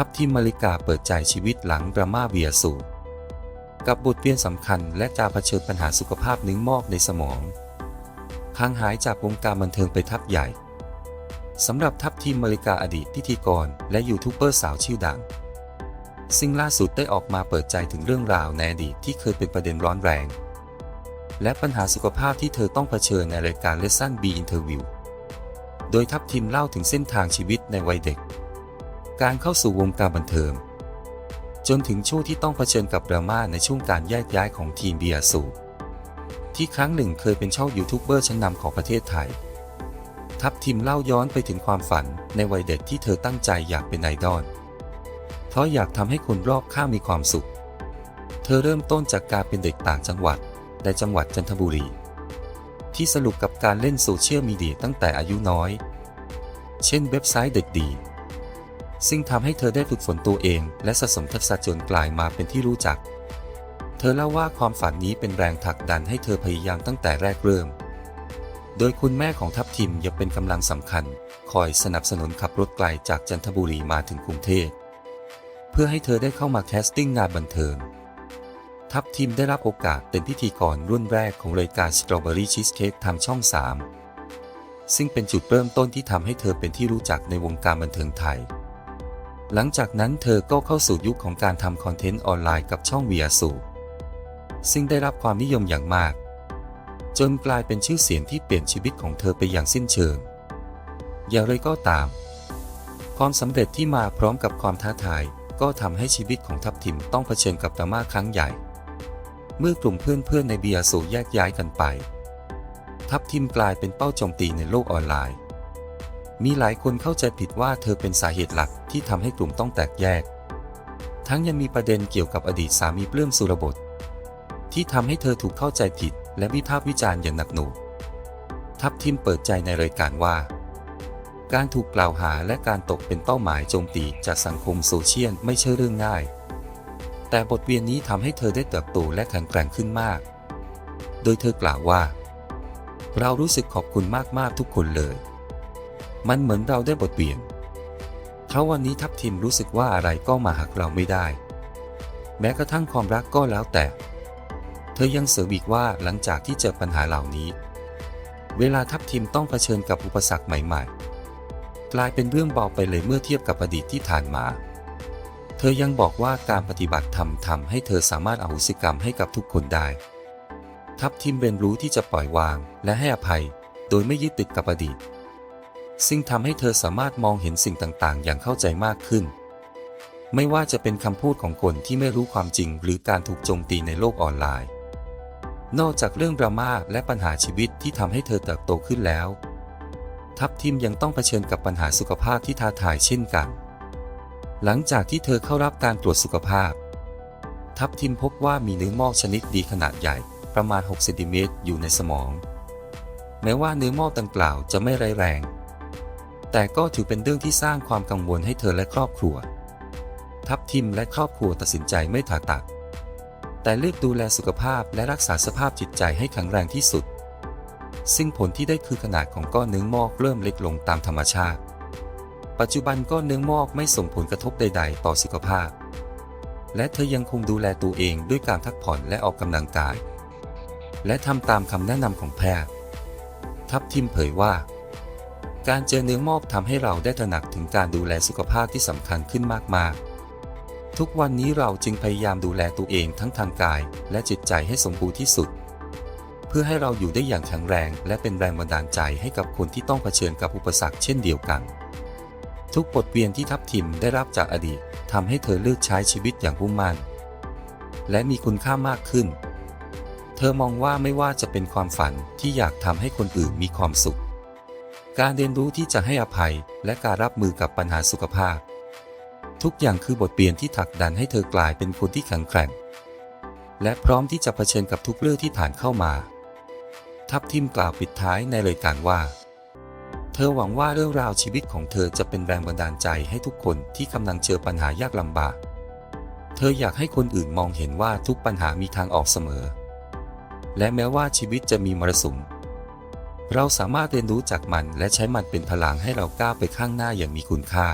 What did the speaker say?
ทัพทีมมาริกาเปิดใจชีวิตหลังดราม่าเบียสูกับบทเรียนสำคัญและการเผชิญปัญหาสุขภาพนื้องอกในสมองห่างหายจากวงการบันเทิงไปทับใหญ่สำหรับทัพทีมมาริกาอดีตพิธีกร และยูทูบเบอร์สาวชื่อดัง ซึ่งล่าสุดได้ออกมาเปิดใจถึงเรื่องราวในอดีตที่เคยเป็นประเด็นร้อนแรง และปัญหาสุขภาพที่เธอต้องเผชิญในรายการ Lesson B Interview โดยทัพทีมเล่าถึงเส้นทางชีวิตในวัยเด็ก การเข้าสู่วงการบันเทิงจนถึงช่วงที่ต้องเผชิญกับดราม่าในช่วงการแยกย้ายของทีมเบียร์สูที่ครั้งหนึ่งเคยเป็นช่องยูทูบเบอร์ชั้นนำของประเทศไทย ทัพทีมเล่าย้อนไปถึงความฝันในวัยเด็กที่เธอตั้งใจอยากเป็นไอดอล เพราะอยากทำให้คนรอบข้างมีความสุข เธอเริ่มต้นจากการเป็นเด็กต่างจังหวัดในจังหวัดจันทบุรี ที่สรุปกับการเล่นโซเชียลมีเดียตั้งแต่อายุน้อย เช่นเว็บไซต์เด็กดี ซึ่งทำให้เธอได้ฝึกฝนตัวเอง และสะสมทักษะจนกลายมาเป็นที่รู้จัก เธอเล่าว่าความฝันนี้เป็นแรงผลักดันให้เธอพยายามตั้งแต่แรกเริ่ม โดยคุณแม่ของทัพทิมยังเป็นกำลังสำคัญ คอยสนับสนุนขับรถไกลจากจันทบุรีมาถึงกรุงเทพเพื่อให้เธอได้เข้ามาแคสติ้งงานบันเทิงทัพทีมได้รับโอกาสเป็นพิธีกรรุ่นแรกของรายการ Strawberry Cheesecake ทางช่อง 3 ซึ่งเป็นจุดเริ่มต้นที่ทำให้เธอเป็นที่รู้จักในวงการบันเทิงไทย หลังจากนั้นเธอก็เข้าสู่ยุคของการทำคอนเทนต์ออนไลน์กับช่องเวียสูซึ่งได้รับความนิยมอย่างมาก จนกลายเป็นชื่อเสียงที่เปลี่ยนชีวิตของเธอไปอย่างสิ้นเชิง อย่างไรก็ตาม ความสำเร็จที่มาพร้อมกับความท้าทายก็ทำให้ชีวิตของทัพทิมต้องเผชิญกับดราม่าครั้งใหญ่ เมื่อกลุ่มเพื่อนๆในเบียสูแยกย้ายกันไป ทัพทิมกลายเป็นเป้าโจมตีในโลกออนไลน์ มีหลายคนเข้าใจผิดว่าเธอเป็นสาเหตุหลักที่ทำให้กลุ่มต้องแตกแยก ทั้งยังมีประเด็นเกี่ยวกับอดีตสามีเปลื้มสุรบท ที่ทำให้เธอถูกเข้าใจผิด และวิพากษ์วิจารณ์อย่างหนักหน่วงทัพทิมเปิดใจในรายการว่า การถูกกล่าวหาและการตกเป็นเป้าหมายโจมตีจากสังคมโซเชียลไม่ใช่เรื่องง่าย แต่บทเรียนนี้ทำให้เธอได้เติบโตและแข็งแกร่งขึ้นมาก โดยเธอกล่าวว่า เรารู้สึกขอบคุณมากๆทุกคนเลย มันเหมือนเราได้บทเรียนเพราวันนี้ทัพทีมรู้สึกว่าอะไรก็มาหักเราไม่ได้ แม้กระทั่งความรักก็แล้วแต่ เธอยังเสริมอีกว่าหลังจากที่เจอปัญหาเหล่านี้ เวลาทัพทีมต้องเผชิญกับอุปสรรคใหม่ ๆ กลายเป็นเรื่องเบาไปเลยเมื่อเทียบกับอดีตที่ผ่านมา เธอยังบอกว่าการปฏิบัติธรรมทำให้เธอสามารถอโหสิกรรมให้กับทุกคนได้ ทัพทีมเรียนรู้ที่จะปล่อยวางและให้อภัย โดยไม่ยึดติดกับอดีต ซึ่งทำให้เธอสามารถมองเห็นสิ่งต่างๆ อย่างเข้าใจมากขึ้น ไม่ว่าจะเป็นคำพูดของคนที่ไม่รู้ความจริง หรือการถูกโจมตีในโลกออนไลน์ นอกจากเรื่องดราม่าและปัญหาชีวิตที่ทำให้เธอเติบโตขึ้นแล้ว ทัพทีมยังต้องเผชิญกับปัญหาสุขภาพที่ท้าทายเช่นกัน หลังจากที่เธอเข้ารับการตรวจสุขภาพ ทัพทิมพบว่ามีเนื้อมอกชนิดดีขนาดใหญ่ประมาณ6เซนติเมตรอยู่ในสมอง แม้ว่าเนื้อมอกดังกล่าวจะไม่ร้ายแรง แต่ก็ถือเป็นเรื่องที่สร้างความกังวลให้เธอและครอบครัว ทัพทิมและครอบครัวตัดสินใจไม่ผ่าตัดแต่เลือกดูแลสุขภาพและรักษาสภาพจิตใจให้แข็งแรงที่สุด ซึ่งผลที่ได้คือขนาดของก้อนเนื้อมอกเริ่มเล็กลงตามธรรมชาติ ปัจจุบันก้อนเนื้อมอกไม่ส่งผลกระทบใด ๆ ต่อสุขภาพ และเธอยังคงดูแลตัวเองด้วยการพักผ่อนและออกกำลังกาย และทำตามคำแนะนำของแพทย์ ทัพทิมเผยว่า การเจอเนื้อมอกทำให้เราได้ตระหนักถึงการดูแลสุขภาพที่สำคัญขึ้นมากๆ ทุกวันนี้เราจึงพยายามดูแลตัวเองทั้งทางกาย และจิตใจให้สมบูรณ์ที่สุด เพื่อให้เราอยู่ได้อย่างแข็งแรง และเป็นแรงบันดาลใจให้กับคนที่ต้องเผชิญกับอุปสรรคเช่นเดียวกัน ทุกบทเรียนที่ทัพทิมได้รับจากอดีตทำให้เธอเลือกใช้ชีวิตอย่างมุ่งมั่นและมีคุณค่ามากขึ้น เธอมองว่าไม่ว่าจะเป็นความฝันที่อยากทำให้คนอื่นมีความสุข การเรียนรู้ที่จะให้อภัยและการรับมือกับปัญหาสุขภาพ ทุกอย่างคือบทเรียนที่ผลักดันให้เธอกลายเป็นคนที่แข็งแกร่ง และพร้อมที่จะเผชิญกับทุกเรื่องที่ผ่านเข้ามา ทัพทิมกล่าวปิดท้ายในรายการว่า เธอหวังว่าเรื่องราวชีวิตของเธอจะเป็นแรงบันดาลใจให้ทุกคนที่กำลังเจอปัญหายากลำบาก เธออยากให้คนอื่นมองเห็นว่าทุกปัญหามีทางออกเสมอ และแม้ว่าชีวิตจะมีมรสุม เราสามารถเรียนรู้จากมันและใช้มันเป็นพลังให้เราก้าวไปข้างหน้าอย่างมีคุณค่า